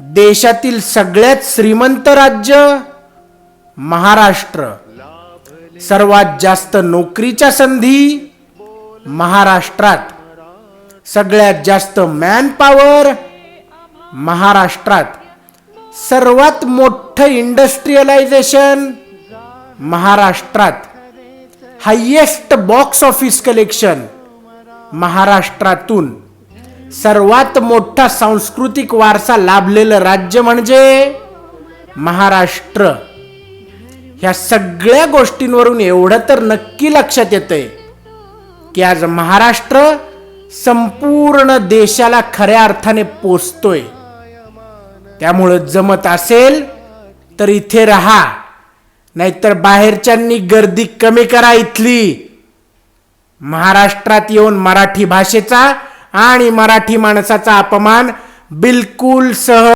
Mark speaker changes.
Speaker 1: देशातील सगळ्यात श्रीमंत राज्य महाराष्ट्र. सर्वात जास्त नोकरीच्या संधी महाराष्ट्रात. सगळ्यात जास्त मॅनपॉवर महाराष्ट्रात. सर्वात मोठं इंडस्ट्रियलायझेशन महाराष्ट्रात. हायेस्ट बॉक्स ऑफिस कलेक्शन महाराष्ट्रातून. सर्वात मोठा सांस्कृतिक वारसा लाभलेलं राज्य म्हणजे महाराष्ट्र. ह्या सगळ्या गोष्टींवरून एवढं तर नक्की लक्षात येतंय की आज महाराष्ट्र संपूर्ण देशाला खऱ्या अर्थाने पोचतोय त्यामुळं जमत असेल तर इथे राहा नाहीतर बाहेरच्यांनी गर्दी कमी करा इथली. महाराष्ट्रात येऊन मराठी भाषेचा आणि मराठी माणसाचा अपमान बिलकुल सह